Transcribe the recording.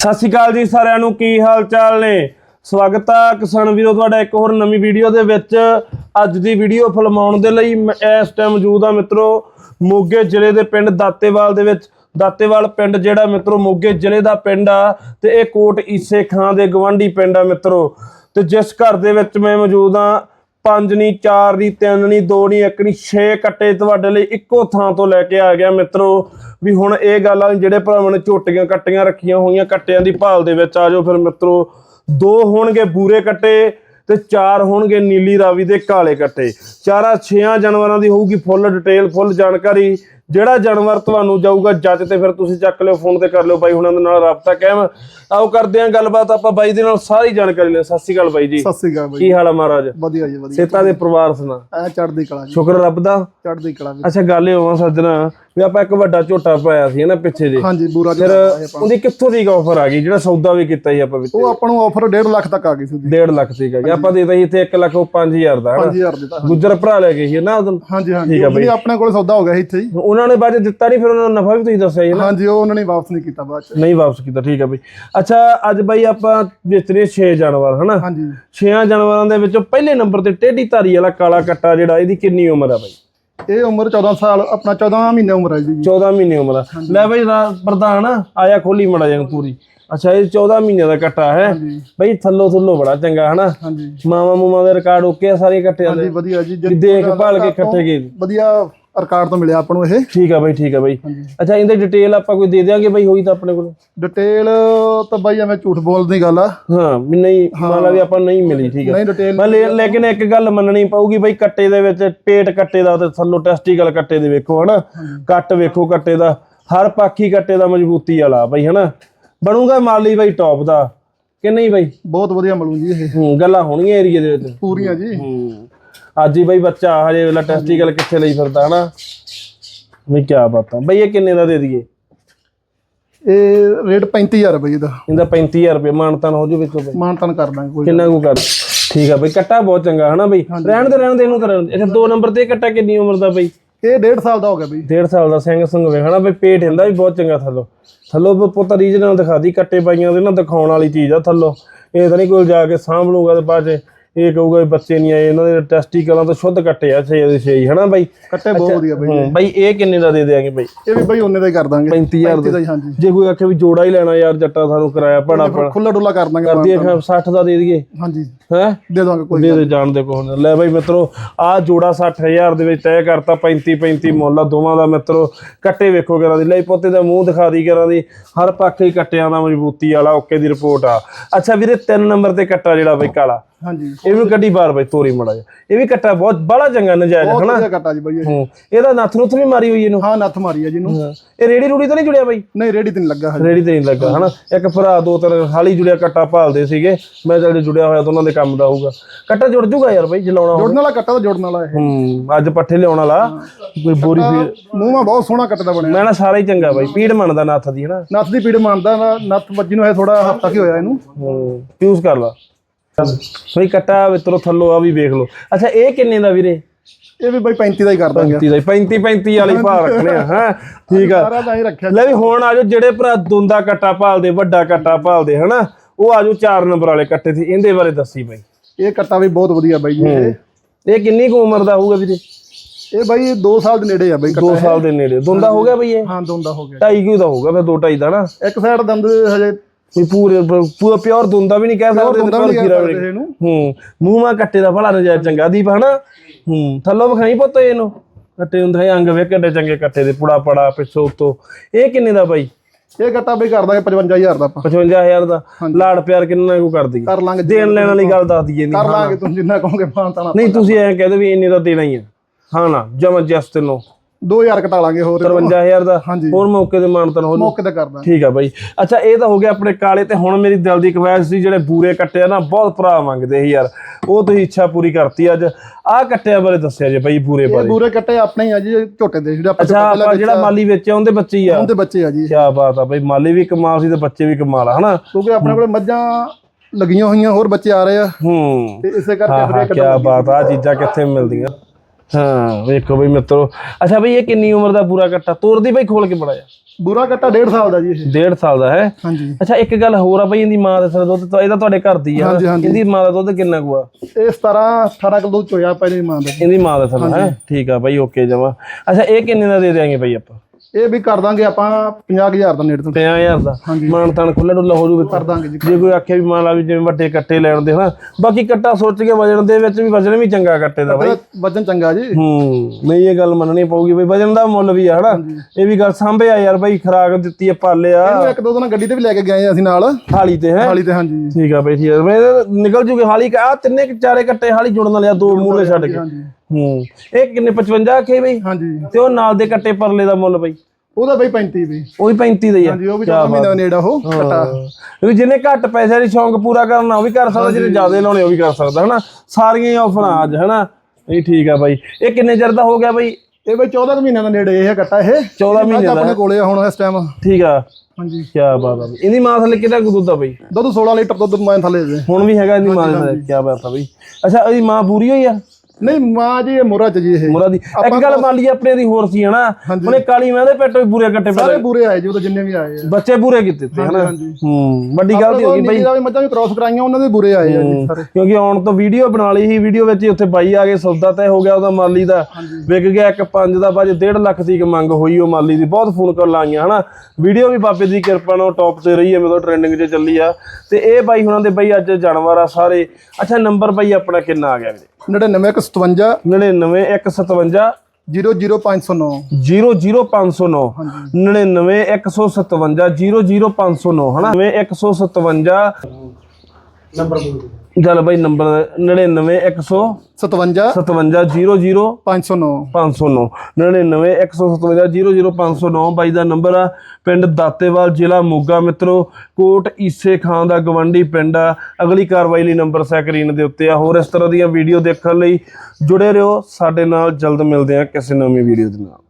ਸਤਿ ਸ਼੍ਰੀ ਅਕਾਲ ਜੀ ਸਾਰਿਆਂ ਨੂੰ, ਕੀ ਹਾਲ ਚਾਲ ਨੇ? ਸਵਾਗਤ ਆ ਕਿਸਾਨ ਵੀਰੋ ਤੁਹਾਡਾ ਇੱਕ ਹੋਰ ਨਵੀਂ ਵੀਡੀਓ ਦੇ ਵਿੱਚ। ਅੱਜ ਦੀ ਵੀਡੀਓ ਫਿਲਮਾਉਣ ਦੇ ਲਈ ਮੈਂ ਇਸ ਟਾਈਮ ਮੌਜੂਦ ਆ ਮਿੱਤਰੋ ਮੋਗੇ ਜ਼ਿਲ੍ਹੇ ਦੇ ਪਿੰਡ ਦਾਤੇਵਾਲ ਦੇ ਵਿੱਚ। ਦਾਤੇਵਾਲ ਪਿੰਡ ਜਿਹੜਾ ਮਿੱਤਰੋ ਮੋਗੇ ਜ਼ਿਲ੍ਹੇ ਦਾ ਪਿੰਡ ਆ ਤੇ ਇਹ ਕੋਟ ਈਸੇ ਖਾਂ ਦੇ ਗਵਾਂਢੀ ਪਿੰਡ ਆ ਮਿੱਤਰੋ। ਤੇ ਜਿਸ ਘਰ ਦੇ ਵਿੱਚ ਮੈਂ ਮੌਜੂਦ ਆ ਪੰਜ ਨਹੀਂ ਚਾਰ ਨਹੀਂ ਤਿੰਨ ਨਹੀਂ ਦੋ ਨਹੀਂ ਇੱਕ ਨਹੀਂ ਛੇ ਕੱਟੇ ਤੁਹਾਡੇ ਲਈ ਇੱਕੋ ਥਾਂ ਤੋਂ ਲੈ ਕੇ ਆ ਗਿਆ ਮਿੱਤਰੋ। ਵੀ ਹੁਣ ਇਹ ਗੱਲ ਆ, ਜਿਹੜੇ ਭਰਾਵਾਂ ਨੇ ਝੋਟੀਆਂ ਕੱਟੀਆਂ ਰੱਖੀਆਂ ਹੋਈਆਂ ਕੱਟਿਆਂ ਦੀ ਭਾਲ ਦੇ ਵਿੱਚ ਆ ਜਾਓ ਫਿਰ ਮਿੱਤਰੋ। ਦੋ ਹੋਣਗੇ ਬੂਰੇ ਕੱਟੇ ਤੇ ਚਾਰ ਹੋਣਗੇ ਨੀਲੀ ਰਾਵੀ ਦੇ ਕਾਲੇ ਕੱਟੇ। ਚਾਰਾਂ ਛੇਆਂ ਜਾਨਵਰਾਂ ਦੀ ਹੋਊਗੀ ਫੁੱਲ ਡਿਟੇਲ, ਫੁੱਲ ਜਾਣਕਾਰੀ। ਜਿਹੜਾ ਜਾਨਵਰ ਤੁਹਾਨੂੰ ਜਾਊਗਾ ਜੱਜ ਤੇ ਫਿਰ ਤੁਸੀਂ ਚੱਕ ਲਿਓ ਫੋਨ ਤੇ ਕਰ ਲਿਓ ਬਾਈ ਹੁਣਾਂ ਦੇ ਨਾਲ ਰਾਬਤਾ ਕਾਇਮ। ਆਓ ਕਰਦੇ ਆਂ ਗੱਲਬਾਤ ਆਪਾਂ ਬਾਈ ਦੇ ਨਾਲ ਸਾਰੀ ਜਾਣਕਾਰੀ ਲੈ। ਸਤਿ ਸ਼੍ਰੀ ਅਕਾਲ ਬਾਈ ਜੀ। ਸਤਿ ਸ੍ਰੀ ਅਕਾਲ ਬਾਈ। ਕੀ ਹਾਲ ਆ ਮਹਾਰਾਜ? ਵਧੀਆ ਜੀ ਵਧੀਆ। ਸੇਤਾ ਦੇ ਪਰਿਵਾਰ ਸੁਣਾ। ਐ ਚੜ੍ਹਦੀ ਕਲਾ ਜੀ। ਸ਼ੁਕਰ ਰੱਬ ਦਾ। ਚੜ੍ਹਦੀ ਕਲਾ ਵਿੱਚ ਅੱਛਾ ਗੱਲ ਇਹ ਹੋਵਾਂ ਸੱਜਣਾ ਵੀ ਆਪਾਂ ਇੱਕ ਵੱਡਾ ਝੋਟਾ ਪਾਇਆ ਸੀ ਨਾ ਪਿੱਛੇ ਜੇ। ਹਾਂਜੀ ਬੂਰਾ ਜੀ ਫਿਰ। ਉਹਦੀ ਕਿੱਥੋਂ ਦੀ ਆਫਰ ਆ ਗਈ ਜਿਹੜਾ ਸੌਦਾ ਵੀ ਕੀਤਾ ਸੀ ਆਪਾਂ ਵਿੱਚ? ਉਹ ਆਪਾਂ ਨੂੰ ਆਫਰ 1.5 ਲੱਖ ਤੱਕ ਆ ਗਈ ਸੀ ਜੀ 1.5 ਲੱਖ ਦੀ ਗਿਆ ਆਪਾਂ ਦੇਤਾ ਸੀ ਇੱਥੇ 1 ਲੱਖ ਉਹ 5000 ਦਾ ਹਨਾ? 5000 ਦਿੱਤਾ ਗੁੱਜਰ ਭਰਾ ਲੈ ਗਏ ਸੀ ਨਾ ਉਦੋਂ ਹਾਂਜੀ ਹਾਂਜੀ। ਆ ਆਪਣੇ ਕੋਲ ਸੌਦਾ ਹੋ ਗਿਆ ਸੀ ਇੱਥੇ ਹੀ। ਉਹਨਾਂ ਨੇ ਬਾਅਦ 'ਚ ਦਿੱਤਾ ਨਹੀਂ ਫਿਰ ਉਹਨਾਂ ਨੇ ਨਫਾ ਵੀ ਤੁਸੀਂ ਦੱਸਿਆ ਨਾ। ਹਾਂਜੀ ਉਹ ਉਹਨਾਂ ਨੇ ਵਾਪਸ ਨਹੀਂ ਕੀਤਾ ਬਾਅਦ ਚ। ਨਹੀਂ ਵਾਪਸ ਕੀਤਾ ਠੀਕ ਆ ਬਈ। ਅੱਛਾ ਅੱਜ ਬਈ ਆਪਾਂ ਵੇਚਨੇ 6 ਜਾਨਵਰ ਹਨਾ? ਹਾਂਜੀ। 6 ਜਾਨਵਰਾਂ ਦੇ ਵਿੱਚੋਂ ਪਹਿਲੇ ਨੰਬਰ ਤੇ ਟੇਢੀ ਧਾਰੀ ਵਾਲਾ ਕਾਲਾ ਕੱਟਾ ਜਿਹੜਾ ਇਹਦੀ ਕਿੰਨੀ ਉਮਰ ਆ ਬਈ? ਇਹ ਉਮਰ 14 ਸਾਲ ਆਪਣਾ 14 ਮਹੀਨੇ ਉਮਰ ਹੈ ਜੀ। 14 ਮਹੀਨੇ ਉਮਰ ਆ। ਲੈ ਬਈ ਪ੍ਰਧਾਨ ਆਇਆ ਖੋਲੀ ਮੜਾ ਜਾਨ ਪੂਰੀ। ਅੱਛਾ ਇਹ 14 ਮਹੀਨੇ ਦਾ ਕੱਟਾ ਹੈ। ਬਈ ਥੱਲੋ ਥੱਲੋ ਬੜਾ ਚੰਗਾ ਹਨਾ? ਮਾਵਾ ਮੂਮਾ ਦੇ ਰਿਕਾਰਡ ਓਕੇ ਆ ਸਾਰੇ ਕੱਟਿਆਂ ਦੇ। ਹਾਂਜੀ ਵਧੀਆ ਜੀ। ਵੀ ਦੇਖ ਭਾਲ ਕੇ ਇਕੱਠੇ ਗਏ ਵਧੀਆ ਰਿਕਾਰਡ ਤੋਂ ਮਿਲਿਆ ਆਪਾਂ ਨੂੰ ਇਹ। ਠੀਕ ਆ ਬਈ ਠੀਕ ਆ ਬਈ। ਅੱਛਾ ਇਹਦੇ ਡਿਟੇਲ ਆਪਾਂ ਕੋਈ ਦੇ ਦਿਆਂਗੇ ਬਈ ਹੋਈ ਤਾਂ ਆਪਣੇ ਕੋਲ? ਡਿਟੇਲ ਤਾਂ ਬਾਈ ਐਵੇਂ ਝੂਠ ਬੋਲਣ ਦੀ ਗੱਲ ਆ। ਹਾਂ ਵੀ ਨਹੀਂ ਮੰਨ ਲਾ ਵੀ ਆਪਾਂ ਨਹੀਂ ਮਿਲੀ ਠੀਕ ਆ। ਨਹੀਂ ਡਿਟੇਲ ਮੈਂ ਲੇ- ਲੇਕਿਨ ਇੱਕ ਗੱਲ ਮੰਨਣੀ ਪਊਗੀ ਬਈ ਕੱਟੇ ਦੇ ਵਿੱਚ ਪੇਟ ਕੱਟੇ ਦਾ ਤੇ ਥੱਲੋਂ ਟੈਸਟੀਕਲ ਕੱਟੇ ਦੇ ਵੇਖੋ ਹਨਾ? ਕੱਟ ਵੇਖੋ ਕੱਟੇ ਦਾ। ਹਰ ਪਾਖੀ ਕੱਟੇ ਦਾ ਮਜ਼ਬੂਤੀ ਵਾਲਾ ਬਈ ਹਨਾ? ਬਣੂਗਾ ਮਾਲੀ ਬਈ ਟੌਪ ਦਾ। ਕਿ ਨਹੀਂ ਬਈ? ਬਹੁਤ ਵਧੀਆ ਮਿਲੂ ਜੀ ਇਹ। ਹੂੰ ਗੱਲਾਂ ਹੋਣਗੀਆਂ ਏਰੀਏ ਦੇ ਵਿੱਚ। ਪੂਰੀਆਂ ਜੀ। ਹੂੰ। ਅੱਜ ਹੀ ਬਈ ਬੱਚਾ ਹਜੇ ਵੇਲਾ ਟੈਸਟੀਕਲ ਕਿੱਥੇ ਲਈ ਫਿਰਦਾ ਹਨਾ? ਵੀ ਕੀ ਬਾਤ ਬਈ ਇਹ ਕਿੰਨੇ ਦਾ ਦੇ ਦਈਏ? ਇਹ ਰੇਟ 35000 ਰੁਪਏ ਇਹਦਾ। ਇਹਦਾ 35000 ਰੁਪਏ ਮਾਨਤਾਨ ਹੋ ਜੂ ਵਿੱਚੋਂ ਬਈ। ਮਾਨ ਤਾਨ ਕਰ ਦਾਂਗੇ ਕੋਈ ਕਿੰਨਾ ਕੁ ਕਰ ਠੀਕ ਆ ਬਈ ਕੱਟਾ ਬਹੁਤ ਚੰਗਾ ਹਨਾ ਬਈ? ਰਹਿਣ ਦੇ ਰਹਿਣ ਦੇ ਇਹਨੂੰ ਦੇ। ਅੱਛਾ ਦੋ ਨੰਬਰ ਤੇ ਕੱਟਾ ਕਿੰਨੀ ਉਮਰ ਦਾ ਬਈ? ਇਹ 1.5 ਸਾਲ ਦਾ ਹੋ ਗਿਆ ਬਈ। ਡੇਢ ਸਾਲ ਦਾ ਸਿੰਘ ਸੰਗ ਵੇਖਣਾ ਬਈ? ਪੇਟ hinda ਵੀ ਬਹੁਤ ਚੰਗਾ ਥੱਲੋਂ। ਥੱਲੋਂ ਪੁੱਤ ਰੀਜਨਲ ਦਿਖਾਦੀ ਕੱਟੇ ਪਾਈਆਂ ਦੇ ਨਾ ਦਿਖਾਉਣ ਵਾਲੀ ਚੀਜ਼ ਆ ਥੱਲੋਂ। ਇਹ ਤਾਂ ਨਹੀਂ ਕੋਈ ਜਾ ਕੇ ਸਾਂਭ ਲੂਗਾ ਤੇ ਬਾਅਦ 'ਚ ਇਹ ਕਹੂਗਾ ਬੱਚੇ ਨਹੀਂ ਆਏ ਇਹਨਾਂ ਦੇ ਟੈਸਟੀਕਲਾਂ ਤੋਂ ਸ਼ੁੱਧ ਕੱਟੇ ਆ ਛੇ ਦੇ ਛੇ ਹੀ ਹਨਾ ਬਈ? ਕੱਟੇ ਬਹੁਤ ਵਧੀਆ ਬਈ। ਹੂੰ। ਬਈ ਇਹ ਕਿੰਨੇ ਦਾ ਦੇ ਦੇਾਂਗੇ ਬਈ? ਇਹ ਵੀ ਬਈ ਉਹਨੇ ਦਾ ਹੀ ਕਰ ਦਾਂਗੇ। 35000 ਦਾ ਹੀ ਹਾਂਜੀ। ਜੇ ਕੋਈ ਆਖੇ ਵੀ ਜੋੜਾ ਹੀ ਲੈਣਾ ਯਾਰ ਜੱਟਾ ਸਾਨੂੰ ਕਿਰਾਇਆ ਪੜਾ ਪੜਾ ਖੁੱਲਾ ਡੁੱਲਾ ਕਰ ਦਾਂਗੇ ਕਰਦੀ 60 ਦਾ ਦੇ ਦਈਏ। ਹਾਂਜੀ। ਹੈ? ਦੇ ਦਾਂਗੇ ਕੋਈ ਦੇ ਦੇ ਜਾਣ ਦੇ ਕੋਲ ਲੈ ਬਈ ਮਿੱਤਰੋ ਆ ਜੋੜਾ 60000 ਦੇ ਵਿੱਚ ਤੈਅ ਕਰਤਾ 35 35 ਮੁੱਲ ਆ ਦੋਵਾਂ ਦਾ ਮਿੱਤਰੋ। ਕੱਟੇ ਵੇਖੋ ਕਰਾਂ ਦੀ। ਲੈ ਪੋਤੇ ਦਾ ਮੂੰਹ ਦਿਖਾ ਦੀ ਕਰਾਂ ਦੀ। ਹਰ ਪੱਖ ਹੀ ਕੱਟਿਆਂ ਦਾ ਮਜ਼ਬੂਤੀ ਵਾਲਾ ਓਕੇ ਦੀ ਰਿਪੋਰਟ ਆ। ਅੱਛਾ ਵੀਰੇ ਤਿੰਨ ਨੰਬਰ ਤੇ ਕੱਟਾ ਜਿਹੜਾ ਬਈ ਕਾਲਾ। ਹਾਂਜੀ। ਇਹ ਵੀ ਕੱਢੀ ਬਾਰ ਬਈ ਤੋਰੀ ਮੜਾ ਜਾ ਇਹ ਵੀ ਕੱਟਾ ਬਹੁਤ ਬੜਾ ਚੰਗਾ ਨਜਾਇਜ਼ ਬਹੁਤ ਹਨਾ? ਵਧੀਆ ਕੱਟਾ ਜੀ ਬਈ ਇਹ। ਹੂੰ। ਇਹਦਾ ਨੱਥ ਨੁੱਥ ਵੀ ਮਾਰੀ ਹੋਈ ਇਹਨੂੰ? ਹਾਂ ਨੱਥ ਮਾਰੀ ਆ ਜਿਹਨੂੰ ਇਹ ਰੇੜੀ ਰੂੜੀ ਤਾਂ ਨਹੀਂ ਜੁੜਿਆ ਬਈ? ਨਹੀਂ ਰੇਡੀ ਤੇ ਨਹੀਂ ਲੱਗਾ ਹਜੇ। ਰੇੜੀ ਤੇ ਨਹੀਂ ਲੱਗਾ ਹਨਾ? ਇੱਕ ਭਰਾ ਦੋ ਤਿੰਨ ਹਾਲੀ ਜੁੜਿਆ ਕੱਟਾ ਭਾਲਦੇ ਸੀਗੇ। ਮੈਂ ਚੱਲ ਜੇ ਜੁੜਿਆ ਹੋਇਆ ਤਾਂ ਉਹਨਾਂ ਦੇ ਕੰਮ ਦਾ ਹੋਊਗਾ। ਕੱਟਾ ਜੁੜ ਜੂਗਾ ਯਾਰ ਬਈ ਜਲਾਉਣਾ ਹੋਵੇ। ਜੋੜਨ ਵਾਲਾ ਕੱਟਾ ਤਾਂ ਜੋੜਨ ਵਾਲਾ ਇਹ। ਹੂੰ ਅੱਜ ਪੱਠੇ ਲਿਆਉਣ ਵਾਲਾ। ਕੋਈ ਬੋਰੀ ਫੀਡ ਮੂੰਹ ਮਾ ਬਹੁਤ ਸੋਹਣਾ ਕੱਟਦਾ ਬਣਿਆ। ਮੈਂ ਨਾ ਸਾਰਾ ਹੀ ਚੰਗਾ ਬਾਈ ਪੀੜ ਮੰਨਦਾ ਨੱਥ ਦੀ ਹਨਾ? ਨੱਥ ਦੀ ਪੀੜ ਮੰਨਦਾ ਨੱਥ ਵੱਜੀ ਨੂੰ ਹੈ ਥੋੜਾ ਹਫਤਾ ਕੀ ਹੋਇਆ ਇਹਨੂੰ। ਹੂੰ ਯੂਜ਼ ਕਰ ਲਾ। ਸੋਈ ਕੱਟਾ ਵਿਤਰੋ ਥੱਲੋ ਆ ਵੀ ਵੇਖ ਲਓ। ਅੱਛਾ ਇਹ ਕਿੰਨੇ ਦਾ ਵੀਰੇ? ਇਹ ਵੀ ਬਈ 35 ਦਾ ਹੀ ਕਰ ਦਾਂਗੇ। 35 ਦਾ 35 35 ਵਾਲੀ ਭਾਅ ਰੱਖਣੇ ਆ ਹਾਂ? ਠੀਕ ਆ। ਸਾਰਾ ਤਾਂ ਹੀ ਰੱਖਿਆ। ਲੈ ਵੀ ਹੁਣ ਆਜੋ ਜਿਹੜੇ ਭਰਾ ਦੁੰਦਾ ਕੱਟਾ ਭਾਲਦੇ ਵੱਡਾ ਕੱਟਾ ਭਾਲਦੇ ਹਨਾ? ਉਹ ਆਜੋ 4 ਨੰਬਰ ਵਾਲੇ ਕੱਟੇ ਸੀ ਇਹਦੇ ਬਾਰੇ ਦੱਸੀ ਬਾਈ। ਇਹ ਕੱਟਾ ਵੀ ਬਹੁਤ ਵਧੀਆ ਬਾਈ ਜੀ ਇਹ। ਇਹ ਕਿੰਨੀ ਕੁ ਉਮਰ ਦਾ ਹੋਊਗਾ ਵੀਰੇ? ਇਹ ਬਾਈ 2 ਸਾਲ ਦੇ ਨੇੜੇ ਆ ਬਾਈ 2 ਸਾਲ ਦੇ ਨੇੜੇ। ਦੁੰਦਾ ਹੋ ਗਿਆ ਬਈ ਇਹ? ਹਾਂ ਦੋਂਦਾ ਹੋ ਗਿਆ। 2.5 ਕਿਉਂ ਦਾ ਹੋਊਗਾ ਫਿਰ 2 2.5 ਦਾ ਨਾ। ਇੱਕ ਸਾਈਡ ਦੰਦ ਹਜੇ ਵੀ ਪੂਰੇ ਪੂਰਾ ਪਿਓਰ ਦੁੰਦਾ ਵੀ ਨਹੀਂ ਕਹਿ ਸਕਦੇ ਦੁੰਦਾ ਵੀ ਖੀਰਾ ਵੀ ਸਕਦੇ ਇਹਨੂੰ। ਹੂੰ ਮੂੰਹ ਮਾ ਕੱਟੇ ਦਾ ਭਲਾ ਨਜਾਇਜ਼ ਚੰਗਾ ਦੀਪ ਹਨਾ? ਹੂੰ ਥੱਲੋਂ ਵਿਖਾਈ ਪੁੱਤ ਇਹਨੂੰ। ਕੱਟੇ ਹੁੰਦੇ ਹੈ ਅੰਗ ਵੇਖ ਕਿੱਡੇ ਚੰਗੇ ਕੱਟੇ ਦੇ ਪੁੜਾ ਪੜਾ ਪਿੱਛੋਂ ਉੱਤੋਂ। ਇਹ ਕਿੰਨੇ ਦਾ ਬਾਈ? ਇਹ ਕੱਟਾ ਬਈ ਕਰ ਦਾਂਗੇ 55000 ਦਾ ਆਪਾਂ। 55000 ਦਾ। ਲਾੜ ਪਿਆਰ ਕਿੰਨਾ ਕੋ ਕਰ ਦਈਏ ਕਰ ਲਾਂਗੇ ਦੇਣ ਲੈਣ ਵਾਲੀ ਗੱਲ ਦੱਸ ਦਈਏ ਨਹੀਂ ਕਰ ਲਾਂਗੇ ਤੁਸੀਂ ਜਿੰਨਾ ਕਹੋਗੇ ਮਾਨ ਤਾਣਾ ਨਹੀਂ ਤੁਸੀਂ ਐਂ ਕਹਦੇ ਵੀ ਇੰਨੇ ਦਾ ਦੇਣਾ ਹੀ ਆ। ਹਾਂ ਨਾ ਜਮ ਜਸ ਤੈਨੂੰ। 2000 ਘਟਾ ਲਾਂਗੇ ਹੋਰ 53000 ਦਾ? ਹਾਂਜੀ। ਹੋਰ ਮੌਕੇ ਤੇ ਮਾਨਤਨ ਹੋ ਜੂ ਮੌਕੇ ਤੇ ਕਰ ਦਾਂਗੇ ਠੀਕ ਆ ਬਾਈ। ਅੱਛਾ ਇਹ ਤਾਂ ਹੋ ਗਿਆ ਆਪਣੇ ਕਾਲੇ ਤੇ ਹੁਣ ਮੇਰੀ ਦਿਲ ਦੀ ਕਵੈਸ ਸੀ ਜਿਹੜੇ ਬੂਰੇ ਕੱਟੇ ਆ ਨਾ ਬਹੁਤ ਭਰਾ ਮੰਗਦੇ ਸੀ ਯਾਰ। ਉਹ ਤੁਸੀਂ ਇੱਛਾ ਪੂਰੀ ਕਰਤੀ ਅੱਜ। ਆਹ ਕੱਟਿਆਂ ਬਾਰੇ ਦੱਸਿਆ ਜੇ ਬਾਈ ਬੂਰੇ ਇਹ ਬਾਰੇ। ਬੂਰੇ ਕੱਟੇ ਆਪਣੇ ਹੀ ਆ ਜੀ ਝੋਟੇ ਦੇ ਜਿਹੜੇ ਆਪਾਂ ਅੱਛਾ ਆਪਾਂ ਜਿਹੜਾ ਮਾਲੀ ਵੇਚਿਆ ਉਹਦੇ ਬੱਚੇ ਹੀ ਆ। ਉਹਦੇ ਬੱਚੇ ਆ ਜੀ। ਕੀ ਬਾਤ ਆ ਬਾਈ ਮਾਲੀ ਵੀ ਕਮਾਲ ਸੀ ਤੇ ਬੱਚੇ ਵੀ ਕਮਾਲ ਆ ਹਨਾ? ਕਿਉਂਕਿ ਆਪਣੇ ਕੋਲੇ ਮੱਝਾਂ ਲੱਗੀਆਂ ਹੋਈਆਂ ਹੋਰ ਬੱਚੇ ਆ ਰਹੇ ਆ। ਹੂੰ। ਤੇ ਇਸੇ ਕਰਕੇ ਹਾਂ ਫਿਰ ਇਹ ਕੀ ਬਾਤ ਆ ਆਹ ਚੀਜ਼ਾਂ ਕਿੱਥੇ ਮਿਲਦੀਆਂ? ਹਾਂ ਵੇਖੋ ਬਈ ਮਿੱਤਰੋ। ਅੱਛਾ ਬਈ ਇਹ ਕਿੰਨੀ ਉਮਰ ਦਾ ਪੂਰਾ ਕੱਟਾ ਤੋਰਦੀ ਬਈ ਖੋਲ ਕੇ ਬੜਾਇਆ ਬੁਰਾ ਕੱਟਾ 1.5 ਸਾਲ ਦਾ ਜੀ ਇਹ। ਡੇਢ ਸਾਲ ਦਾ ਹੈ? ਹਾਂਜੀ। ਅੱਛਾ ਇੱਕ ਗੱਲ ਹੋਰ ਆ ਬਈ ਇਹਦੀ ਮਾਂ ਦਾ ਸਿਰ ਦੁੱਧ ਤਾਂ ਇਹਦਾ ਤੁਹਾਡੇ ਘਰ ਦੀ ਆ। ਹਾਂਜੀ, ਹਾਂਜੀ। ਇਹਦੀ ਮਾਂ ਦਾ ਦੁੱਧ ਕਿੰਨਾ ਕੁ ਆ? ਇਹ 17 18 ਕਿਲੋ ਚੋਇਆ ਪਹਿਲੇ ਮਾਂ ਦਾ। ਇਹਦੀ ਮਾਂ ਦਾ ਸਿਰ ਹੈ? ਠੀਕ ਆ ਬਈ ਓਕੇ ਜਮਾ। ਅੱਛਾ ਇਹ ਕਿੰਨੇ ਦਾ ਦੇ ਦਿਆਂਗੇ ਬਈ ਆਪਾਂ? ਇਹ ਵੀ ਕਰ ਦਾਂਗੇ ਆਪਾਂ 50000 ਦਾ ਨੇੜੇ ਤੋਂ। 50000 ਦਾ? ਮਾਨ ਤਾਨ ਖੁੱਲਾ ਡੁੱਲਾ ਹੋ ਜੂ ਕਰ ਦਾਂਗੇ ਜੀ ਜੇ ਕੋਈ ਆਖੇ ਵੀ ਮੰਨ ਲਾ ਵੀ ਜਿਵੇਂ ਵੱਡੇ ਕੱਟੇ ਲੈਣ ਦੇ ਹਨਾ ਬਾਕੀ ਕੱਟਾ ਸੋਚ ਕੇ ਵਜਣ ਦੇ ਵਿੱਚ ਵੀ ਵਜਨ ਵੀ ਚੰਗਾ ਕੱਟੇ ਦਾ ਬਾਈ। ਵਜਨ ਚੰਗਾ ਜੀ। ਹੂੰ ਨਹੀਂ ਇਹ ਗੱਲ ਮੰਨਣੀ ਪਊਗੀ ਬਈ ਵਜਨ ਦਾ ਮੁੱਲ ਵੀ ਆ ਹਨਾ। ਇਹ ਵੀ ਗੱਲ ਸਾਂਭਿਆ ਯਾਰ ਬਾਈ ਖਰਾਕ ਦਿੱਤੀ ਆ ਪਾਲਿਆ। ਇਹਨੂੰ ਇੱਕ ਦੋ ਦਿਨ ਗੱਡੀ ਤੇ ਵੀ ਲੈ ਕੇ ਗਏ ਆ ਅਸੀਂ ਨਾਲ। ਹਾਲੀ ਤੇ ਹੈ? ਹਾਲੀ ਤੇ ਹਾਂਜੀ। ਠੀਕ ਆ ਬਈ ਠੀਕ ਆ। ਨਿਕਲ ਜੂਗੇ ਹਾਲੀ ਆ ਤਿੰਨੇ ਕੁ ਚਾਰੇ ਕੱਟੇ ਹਾਲੀ ਜੁੜਨ ਵਾਲੇ ਆ ਦੋ ਮੂਲੇ ਛੱਡ ਕੇ। ਹੂੰ। ਇਹ ਕਿੰਨੇ 55 ਆਖੇ ਬਈ? ਹਾਂਜੀ। ਤੇ ਉਹ ਨਾਲ ਦੇ ਕੱਟੇ ਪਰਲੇ ਦਾ ਮੁੱਲ ਬਈ? ਉਹਦਾ ਬਈ 35 ਵੀ ਉਹ ਵੀ 35 ਦਾ ਹੀ ਆ। ਹਾਂਜੀ ਉਹ ਵੀ 14 ਮਹੀਨੇ ਦਾ ਨੇੜਾ ਉਹ ਕੱਟਾ ਵੀ ਜਿਹਨੇ ਘੱਟ ਪੈਸੇ ਦੀ ਸ਼ੌਂਕ ਪੂਰਾ ਕਰਨਾ ਉਹ ਵੀ ਕਰ ਸਕਦਾ ਜਿਹਨੇ ਜ਼ਿਆਦਾ ਲਾਉਣੇ ਉਹ ਵੀ ਕਰ ਸਕਦਾ ਹਨਾ? ਸਾਰੀਆਂ ਹੀ ਆਫਰਾਂ ਅੱਜ ਹਨਾ? ਇਹ ਠੀਕ ਆ ਬਾਈ। ਇਹ ਕਿੰਨੇ ਚਿਰ ਦਾ ਹੋ ਗਿਆ ਬਾਈ? ਇਹ ਬਈ 14 ਕੁ ਮਹੀਨਿਆਂ ਦਾ ਨੇੜੇ ਇਹ ਕੱਟਾ ਇਹ। 14 ਮਹੀਨੇ ਦਾ। ਆਪਣੇ ਕੋਲੇ ਹੁਣ ਇਸ ਟਾਈਮ ਠੀਕ ਆ। ਹਾਂਜੀ। ਕੀ ਬਾਤ ਆ ਬਈ। ਇਹਦੀ ਮਾਂ ਥੱਲੇ ਕਿੰਨਾ ਕੁ ਦੁੱਧ ਆ ਬਈ? ਦੁੱਧ 16 ਲੀਟਰ ਦੁੱਧ ਮੈਂ ਥੱਲੇ ਹੁਣ ਵੀ ਹੈਗਾ ਇਹਦੀ ਮਾਂ ਦੇ ਕੀ ਬਾਤ ਆ ਬਈ। ਅੱਛਾ ਇਹਦੀ ਮਾਂ ਪੂਰੀ ਹੋਈ ਆ? ਨਹੀਂ ਮਾਂ ਜੀ ਇਹ ਮੋਰਾ ਚ ਜੀ ਇਹ। ਮੁਰਾ ਦੀ ਇੱਕ ਗੱਲ ਮੰਨ ਲਈ ਆਪਣੇ ਦੀ ਹੋਰ ਸੀ ਹਨਾ? ਉਹਨੇ ਕਾਲੀ ਮਾਂ ਦੇ ਪੇਟੋਂ ਵੀ ਪੂਰੇ ਕੱਟੇ ਪਏ ਸਾਰੇ ਪੂਰੇ ਆਏ ਜੀ ਜਿੰਨੇ ਵੀ ਆਏ ਆ। ਬੱਚੇ ਪੂਰੇ ਕੀਤੇ ਤੇ ਹਨਾ। ਹੂੰ ਵੱਡੀ ਗੱਲ ਦੀ ਹੋ ਗਈ ਨਿੱਕੀ ਦਾ ਵੀ ਮੱਝਾਂ ਵੀ ਕ੍ਰਾਸ ਕਰਾਈਆਂ ਉਹਨਾਂ ਦੇ ਬੁਰੇ ਆਏ ਆ ਜੀ ਸਾਰੇ। ਕਿਉਂਕਿ ਆਉਣ ਤੋਂ ਵੀਡੀਓ ਬਣਾ ਲਈ ਸੀ ਵੀਡੀਓ ਵਿੱਚ ਉੱਥੇ ਬਾਈ ਆ ਗਏ ਸੌਦਾ ਤੈ ਹੋ ਗਿਆ ਉਹਦਾ ਮਾਲੀ ਦਾ। ਵਿਕ ਗਿਆ ਇੱਕ 5 ਦਾ ਬਾਜ 1.5 ਲੱਖ ਦੀ ਮੰਗ ਹੋਈ ਉਹ ਮਾਲੀ ਦੀ। ਬਹੁਤ ਫੋਨ ਕਾਲ ਆਈਆਂ ਹਨਾ? ਵੀਡੀਓ ਵੀ ਬਾਬੇ ਦੀ ਕਿਰਪਾ ਨਾਲ ਟੌਪ ਤੇ ਰਹੀ ਹੈ ਮੇਰੇ ਟ੍ਰੈਂਡਿੰਗ 'ਚ ਚੱਲੀ ਆ। ਤੇ ਇਹ ਬਾਈ ਹੁਣਾਂ ਦੇ ਬਾਈ ਅੱਜ ਜਾਨਵਰ ਆ ਸਾਰੇ। ਅੱਛਾ ਨੰਬਰ ਬਾਈ ਆਪਣਾ ਕਿੰਨਾ ਆ ਗਿਆ ਵੀਰੇ? 9957 99157 00509 00509 99157 00509 ਹਨਾ? 99157 ਨੰਬਰ ਚੱਲ ਬਾਈ ਨੰਬਰ 99100 57 5700 509 509 99157 ਬਾਈ ਦਾ ਨੰਬਰ ਆ ਪਿੰਡ ਦਾਤੇਵਾਲ ਜ਼ਿਲ੍ਹਾ ਮੋਗਾ ਮਿੱਤਰੋ। ਕੋਟ ਈਸੇ ਖਾਂ ਦਾ ਗਵੰਡੀ ਪਿੰਡ ਆ। ਅਗਲੀ ਕਾਰਵਾਈ ਲਈ ਨੰਬਰ ਸਕਰੀਨ ਦੇ ਉੱਤੇ ਆ। ਹੋਰ ਇਸ ਤਰ੍ਹਾਂ ਦੀਆਂ ਵੀਡੀਓ ਦੇਖਣ ਲਈ ਜੁੜੇ ਰਹੋ। ਸਾਡੇ ਨਾਲ ਜਲਦ ਮਿਲਦੇ ਆ ਕਿਸੇ ਨਵੀਂ ਵੀਡੀਓ ਦੇ ਨਾਲ।